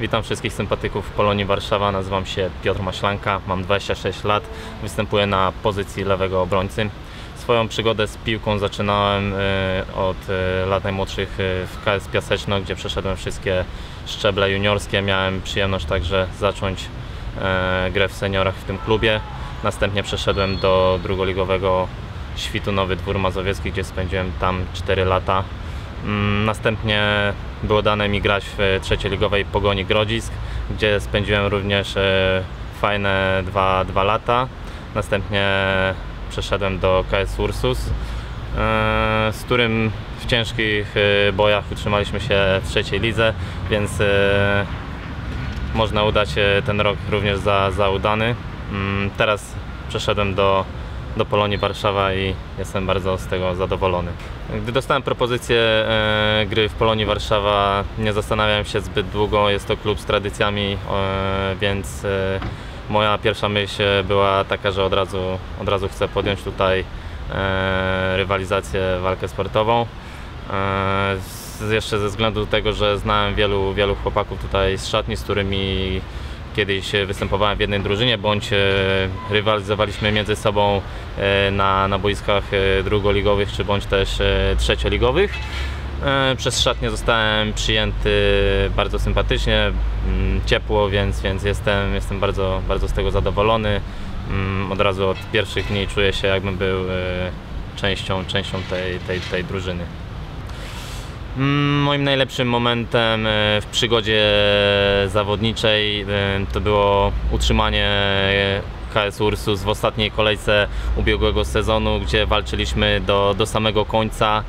Witam wszystkich sympatyków Polonii Warszawa. Nazywam się Piotr Maślanka, mam 26 lat, występuję na pozycji lewego obrońcy. Swoją przygodę z piłką zaczynałem e, od e, lat najmłodszych e, w KS Piaseczno, gdzie przeszedłem wszystkie szczeble juniorskie. Miałem przyjemność także zacząć grę w seniorach w tym klubie. Następnie przeszedłem do drugoligowego Świtu Nowy Dwór Mazowiecki, gdzie spędziłem tam 4 lata. Mm, Następnie było dane mi grać w trzecioligowej Pogoni Grodzisk, gdzie spędziłem również e, fajne dwa, dwa lata. Następnie przeszedłem do KS Ursus, e, z którym w ciężkich e, bojach utrzymaliśmy się w trzeciej lidze, więc można udać ten rok również za, za udany. Mm, Teraz przeszedłem do, do Polonii Warszawa i jestem bardzo z tego zadowolony. Gdy dostałem propozycję e, gry w Polonii Warszawa, nie zastanawiałem się zbyt długo. Jest to klub z tradycjami, e, więc e, moja pierwsza myśl była taka, że od razu, od razu chcę podjąć tutaj e, rywalizację, walkę sportową. E, z, jeszcze ze względu tego, że znałem wielu, wielu chłopaków tutaj z szatni, z którymi kiedyś występowałem w jednej drużynie, bądź e, rywalizowaliśmy między sobą e, na, na boiskach e, drugoligowych, czy bądź też e, trzecioligowych. E, Przez szatnię zostałem przyjęty bardzo sympatycznie, mm, ciepło, więc, więc jestem, jestem bardzo, bardzo z tego zadowolony. Mm, Od razu od pierwszych dni czuję się jakbym był e, częścią, częścią tej, tej, tej drużyny. Mm, Moim najlepszym momentem e, w przygodzie zawodniczej e, to było utrzymanie e, KS Ursus w ostatniej kolejce ubiegłego sezonu, gdzie walczyliśmy do, do samego końca.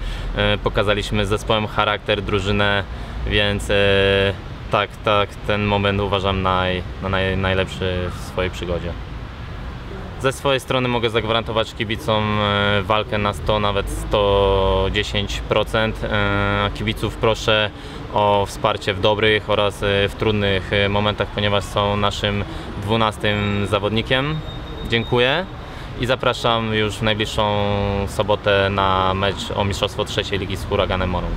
Pokazaliśmy zespołem charakter, drużynę, więc tak, tak, ten moment uważam na naj, najlepszy w swojej przygodzie. Ze swojej strony mogę zagwarantować kibicom e, walkę na 100, nawet 110%. E, Kibiców proszę o wsparcie w dobrych oraz e, w trudnych momentach, ponieważ są naszym 12 zawodnikiem. Dziękuję i zapraszam już w najbliższą sobotę na mecz o Mistrzostwo Trzeciej Ligi z Huraganem Morą.